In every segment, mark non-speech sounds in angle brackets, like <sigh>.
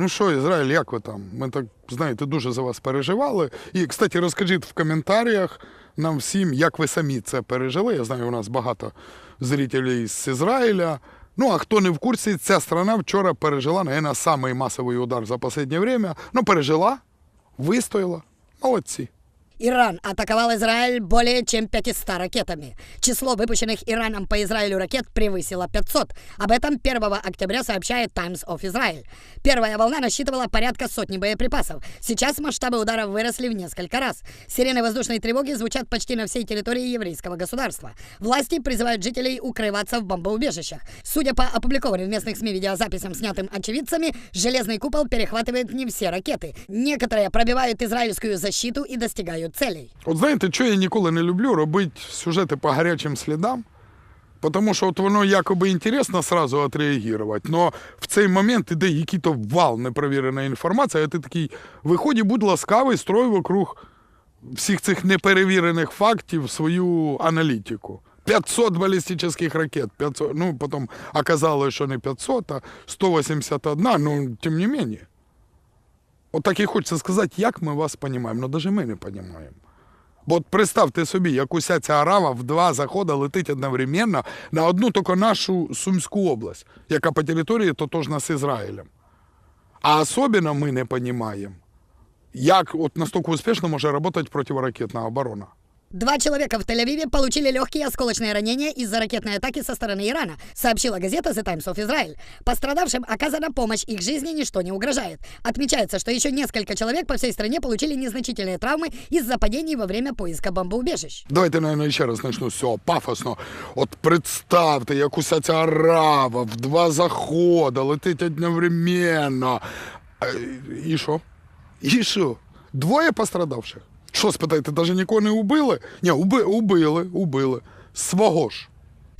Ну що, Ізраїль, як ви там? Ми так, знаєте, дуже за вас переживали. І, кстати, розкажіть в коментарях нам всім, як ви самі це пережили. Я знаю, у нас багато зрителей з Ізраїля. Ну, а хто не в курсі, ця страна вчора пережила, наверное, самий масовий удар за останнє время. Ну, пережила, вистояла. Молодці. Иран атаковал Израиль более чем 500 ракетами. Число выпущенных Ираном по Израилю ракет превысило 500. Об этом 1 октября сообщает Times of Israel. Первая волна насчитывала порядка сотни боеприпасов. Сейчас масштабы ударов выросли в несколько раз. Сирены воздушной тревоги звучат почти на всей территории еврейского государства. Власти призывают жителей укрываться в бомбоубежищах. Судя по опубликованным в местных СМИ видеозаписям, снятым очевидцами, железный купол перехватывает не все ракеты. Некоторые пробивают израильскую защиту и достигают целей. От знаєте, що я ніколи не люблю робити сюжети по гарячим слідам, тому що от воно якоби інтересно сразу отреагувати, но в цей момент іде який-то вал непровіреної інформації, а ти такий, виході, будь ласкавий, строй вокруг всіх цих неперевірених фактів свою аналітику. 500 балістичних ракет, 500, ну, потім оказалось, що не 500, а 181, ну, тим не менее. От так і хочеться сказати, як ми вас розуміємо, ну навіть ми не розуміємо. Бо от представте собі, як уся ця арава в два заходи летить одновременно на одну тільки нашу Сумську область, яка по території тотожна з Ізраїлем. А особливо ми не розуміємо, як от настільки успішно може працювати протиракетна оборона. Два человека в Тель-Авиве получили легкие осколочные ранения из-за ракетной атаки со стороны Ирана, сообщила газета The Times of Israel. Пострадавшим оказана помощь, их жизни ничто не угрожает. Отмечается, что еще несколько человек по всей стране получили незначительные травмы из-за падений во время поиска бомбоубежищ. Давайте, наверное, ще раз почну з цього пафосно. От представте, як уся ця арава в два заходи летить одновременно. Е, І що? І що? Двоє пострадавших. Що спитаєте, навіть нікого не убили? Ні, уби, убили, убили. Свого ж.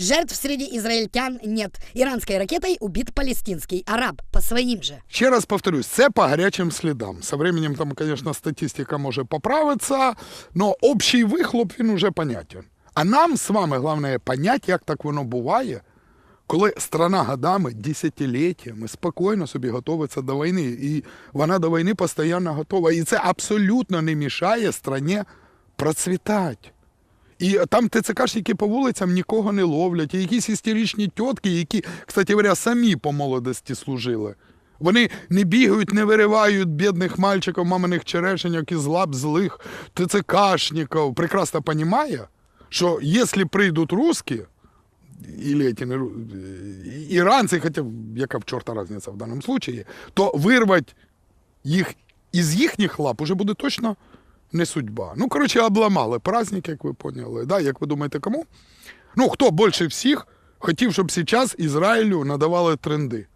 Жертв среди израильтян нет. Иранской ракетой убит палестинский араб по своим же. Ще раз повторюсь, це по гарячим слідам. Со временем там, звісно, статистика може поправитися, але общий вихлоп він уже понятен. А нам з вами головне понять, як так воно буває, коли страна годами, десятиліттями спокійно собі готується до війни. І вона до війни постійно готова. І це абсолютно не мішає страні процвітати. І там ТЦКшники по вулицям нікого не ловлять. І якісь істеричні тітки, які, кстати говоря, самі по молодості служили. Вони не бігають, не виривають бідних мальчиків, маминих черешеньок із лап злих ТЦКшників. Прекрасно розуміє, що якщо прийдуть русські, или эти э, іранці, яка в чорта різниця в даному случаї, то вирвати їх із їхніх лап уже буде точно не судьба. Ну, коротше, обламали праздник, як ви поняли. Да? Як ви думаєте, кому? Ну, хто більше всіх хотів, щоб зараз Ізраїлю надавали тренди?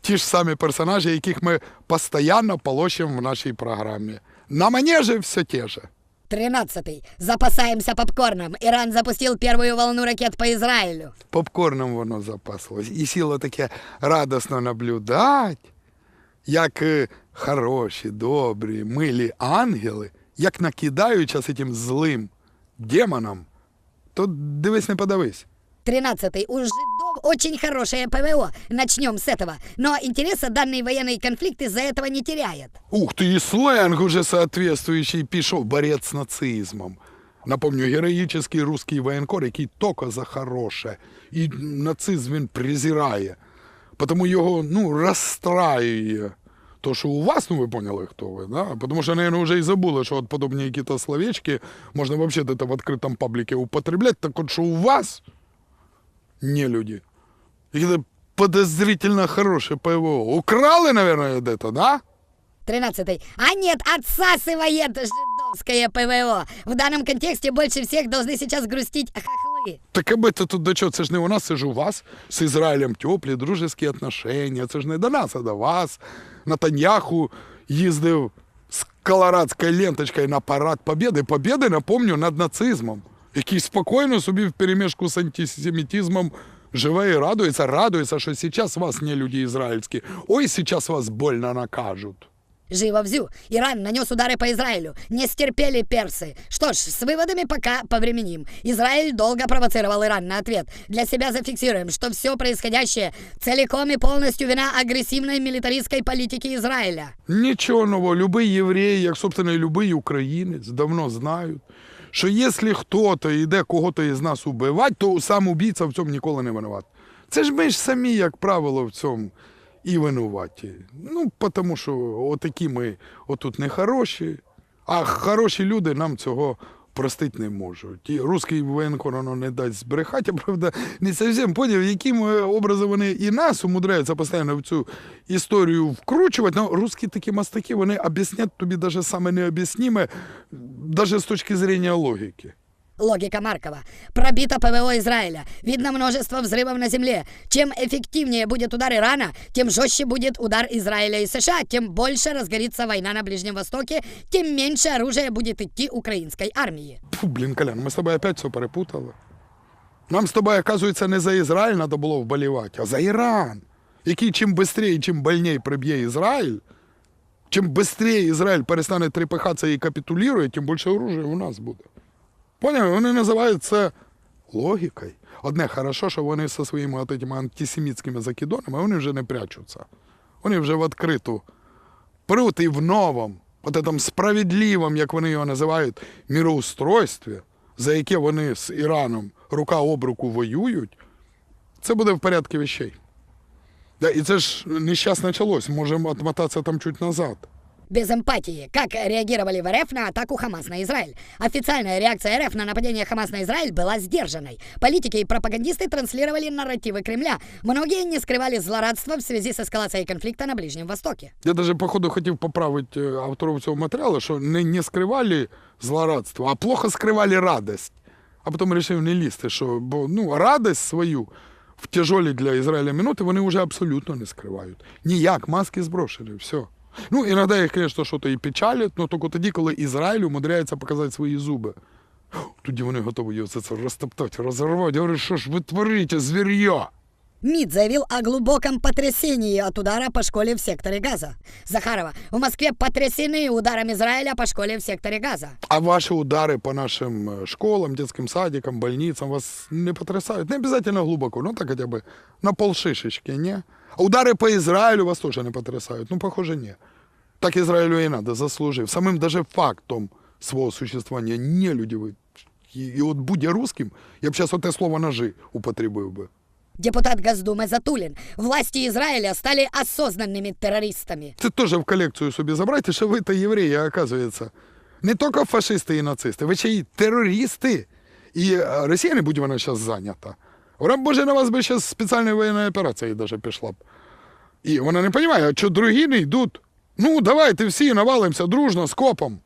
Ті ж самі персонажі, яких ми постійно полощимо в нашій програмі. На манежі все те же. Тринадцатый. Запасаемся попкорном. Іран запустив первую волну ракет по Ізраїлю. Попкорном воно запаслось. І сіло таке радосно наблюдать, як е, хороші, добрі, милі ангели, як накидаючи з цим злим демоном, то дивись, не подавись. 13-й у жидов очень хорошее ПВО. Начнем с этого. Но интереса данные военные конфликты из-за этого не теряет. Ух ты, и сленг уже соответствующий пішов борец с нацизмом. Напомню, героїчний русський воєнкор, який тільки за хороше, і нацизм він презирає. Тому його ну, розстраює. То, що у вас, ну ви поняли, хто ви, да? Тому що, мабуть, вже і забули, що от подобні якісь словечки можна взагалі в відкритому пабліку употребляти, так от що у вас не люди. Какие-то подозрительно хорошее ПВО. Украли, наверное, где-то, да? Тринадцатый. А нет, отсасывает жидовское ПВО. В данном контексте больше всех должны сейчас грустить хохлы. Так аби це тут до чого? Це ж не у нас, це ж у вас з Ізраїлем теплі, дружеські отношення. Це ж не до нас, а до вас. Натаньяху їздив з колорадською ленточкою на парад Побєди. Побєди, напомню, над нацизмом, який спокійно собі в перемішку з антисемітизмом живе і радується, радується, що зараз вас не люди ізраїльські. Ой, зараз вас больно накажуть. Живо взю. Иран нанес удары по Израилю. Не стерпели персы. Что ж, с выводами пока повременим. Израиль долго провоцировал Иран на ответ. Для себя зафиксируем, что все происходящее целиком и полностью вина агрессивной милитаристской политики Израиля. Нічого нового. Любий єврей, як собственно, і любий українець, давно знають, що якщо хто-то йде кого-то із нас убивати, то сам убійця в цьому ніколи не винуват. Це ж ми ж самі, як правило, в цьому і винуваті. Ну, тому що отакі ми отут не хороші, а хороші люди нам цього простити не можуть. І русський воєнкор не дасть збрехати, <laughs> правда, не зовсім поняв, яким е, образом вони і нас умудряються постійно в цю історію вкручувати. Ну, русські такі мастаки, вони об'яснять тобі навіть саме необ'ясніме, навіть з точки зрення логіки. Логика Маркова. Пробито ПВО Израиля. Видно множество взрывов на земле. Чем эффективнее будет удар Ирана, тем жестче будет удар Израиля и США, тем больше разгорится война на Ближнем Востоке, тем меньше оружия будет идти украинской армии. Фу, блін, Колян, ми з тобою опять все перепутали. Нам з тобою, оказується, не за Ізраїль треба було вболівати, а за Іран, який чим швидше і чим больней приб'є Ізраїль, чим швидше Ізраїль перестане трепихатися і капітулює, тим більше оружия у нас буде. Поняли? Вони називають це логікою. Одне хорошо, що вони зі своїми антисемітськими закидонами вони вже не прячуться. Вони вже в відкриту прут і в новому, от этом справедливому, як вони його називають, міроустройстві, за яке вони з Іраном рука об руку воюють, це буде в порядку вещей. Да, і це ж не зараз почалось, можемо отмотатися там чуть назад. Без эмпатии. Как реагировали в РФ на атаку Хамас на Израиль? Официальная реакция РФ на нападение Хамас на Израиль была сдержанной. Политики и пропагандисты транслировали нарративы Кремля. Многие не скрывали злорадства в связи с эскалацией конфликта на Ближнем Востоке. Я даже, походу, хотів поправити е, авторів цього матеріалу, що не, не скривали злорадство, а плохо скривали радость. А потім вирішив не лізти, що бо, ну, радость свою в тяжолі для Ізраїля минути вони вже абсолютно не скривають. Ніяк, маски зброшені, все. Ну, іноді їх, звісно, щось і печалять, але тільки тоді, коли Ізраїль умудряється показати свої зуби. Тоді вони готові його це розтоптати, розірвати. Я говорю, що ж ви творите, звір'я? МИД заявил о глубоком потрясении от удара по школе в секторе Газа. Захарова, в Москве потрясены ударом Израиля по школе в секторе Газа. А ваши удары по нашим э, школам, детским садикам, больницам вас не потрясают? Не обязательно глубоко, ну так хотя бы на полшишечки, не? А удары по Израилю вас тоже не потрясают? Ну, похоже, не. Так Израилю и надо, заслужив. Самим даже фактом свого существования не люди вы. И, и вот будь я русским, я бы сейчас вот это слово ножи употребил бы. Депутат Госдумы Затулин. Власти Израиля стали осознанными террористами. Це теж в колекцію собі забрати, що ви то євреї, оказується. Не тільки фашисти і нацисти, ви ще й терористи. І е, Росія не будь вона зараз зайнята. Вона, б, може, на вас би зараз спеціальна воєнна операція даже пішла б. І вона не розуміє, а що другі не йдуть. Ну, давайте всі навалимося дружно, з копом.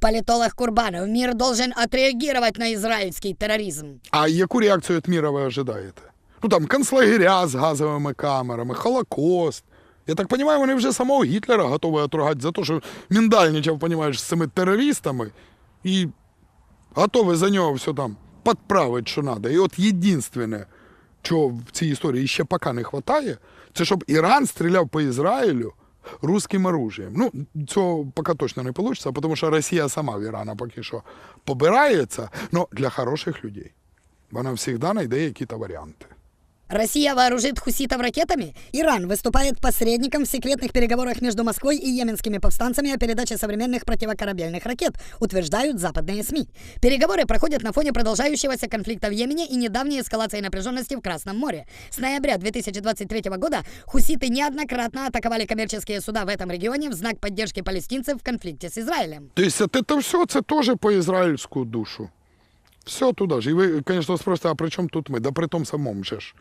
Политолог Курбанов. Мир должен отреагировать на израильский терроризм. А яку реакцію від міра ви ожидаєте? Ну там концлагеря з газовими камерами, Холокост. Я так розумію, вони вже самого Гітлера готові отругати за те, що міндальничав, понімаєш, з цими терористами і готові за нього все там підправити, що треба. І от єдине, чого в цій історії ще поки не вистачає, це щоб Іран стріляв по Ізраїлю русським оружием. Ну, цього поки точно не вийде, тому що Росія сама в Ірана поки що побирається, але для хороших людей. Вона завжди знайде якісь варіанти. Россия вооружит хуситов ракетами? Иран выступает посредником в секретных переговорах между Москвой и йеменскими повстанцами о передаче современных противокорабельных ракет, утверждают западные СМИ. Переговоры проходят на фоне продолжающегося конфликта в Йемене и недавней эскалации напряженности в Красном море. С ноября 2023 года хуситы неоднократно атаковали коммерческие суда в этом регионе в знак поддержки палестинцев в конфликте с Израилем. Тобто це все це теж по ізраїльську душу. Все туди ж. І ви, звісно, спросите, а при чому тут ми? Да при тому самому же ж.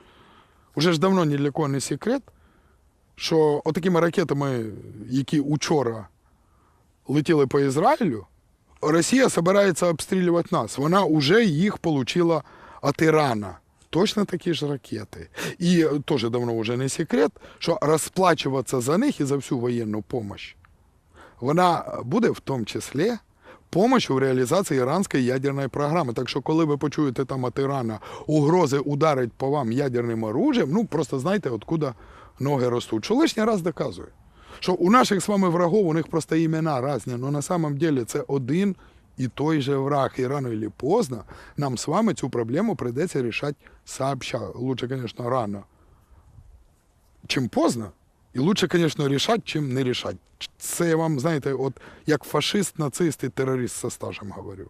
Уже ж давно ні для кого не секрет, що отакими ракетами, які учора летіли по Ізраїлю, Росія збирається обстрілювати нас. Вона вже їх отримала від Ірана. Точно такі ж ракети. І теж давно вже не секрет, що розплачуватися за них і за всю воєнну допомогу вона буде в тому числі помощь у реалізації іранської ядерної програми. Так що, коли ви почуєте там від Ірана угрози ударить по вам ядерним оружием, ну просто знайте, откуда ноги ростуть. Що лишній раз доказує. Що у наших з вами врагов, у них просто імена різні, але на самом деле це один і той же враг. І рано чи поздно нам з вами цю проблему прийдеться рішати сообща. Лучше, звісно, рано, чим поздно. І лучше, звісно, рішати, чим не рішати. Це я вам, знаєте, от як фашист, нацист і терорист зі стажем говорю.